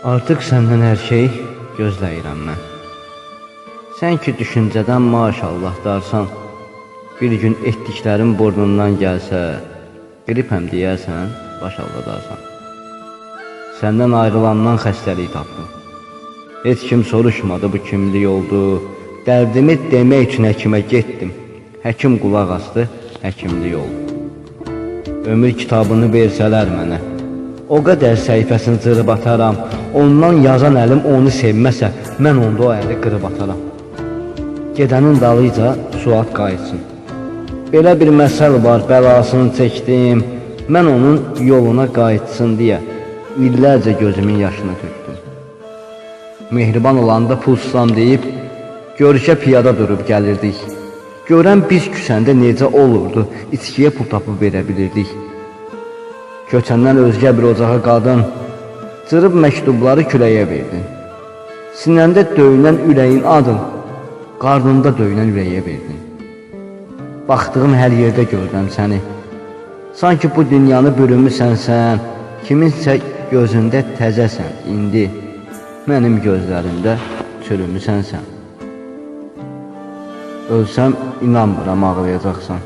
Artıq səndən hər şey gözləyirəm mən. Sən ki düşüncədən maşallah darsan, bir gün etdiklərin burnundan gəlsə, qripəm deyərsən, baş aldadarsan. Səndən ayrılandan xəstəlik tapdım. Heç kim soruşmadı bu kimlik oldu. Dərdimi demək üçün həkimə getdim. Həkim qulaq asdı, həkimlik oldu. Ömür kitabını versələr mənə, o qədər səhifəsini cırıb ataram. Ondan yazan əlim onu sevməsə, mən onda o əli qırıb ataram. Gedənin dalıyca Suat qayıtsın. Belə bir məsəl var, bəlasını çəkdim. Mən onun yoluna qayıtsın deyə illərcə gözümün yaşını tökdüm. Mehriban olanda pulsam deyib görüşə piyada durub gəlirdik. Görən biz küsəndə necə olurdu, içkiyə pul tapıb verə bilirdik. Köçəndən özgə bir ocağa qadın cırıb məktubları küləyə verdin. Sinəndə döyünən ürəyin adın, qarnında döyünən ürəyə verdin. Baxdığım hər yerdə gördüm səni. Sanki bu dünyanı bürümüsən sən, kiminsə gözündə təzəsən indi. Mənim gözlərimdə çürümüsən sən. Ölsəm inanmıram ağlayacaqsan.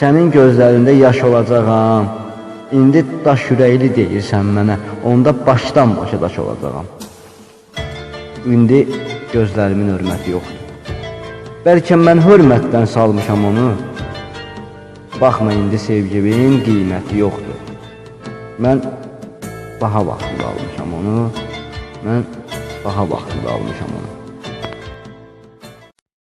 Sənin gözlərində yaş olacağam. İndi daş ürəkli deyirsən mənə, onda başdan başa daş olacağam. İndi gözlərimin hörməti yoxdur. Bəlkə mən hörmətdən salmışam onu. Baxma indi sevgimin qiyməti yoxdur. Mən baha vaxtında almışam onu. Mən baha vaxtında almışam onu.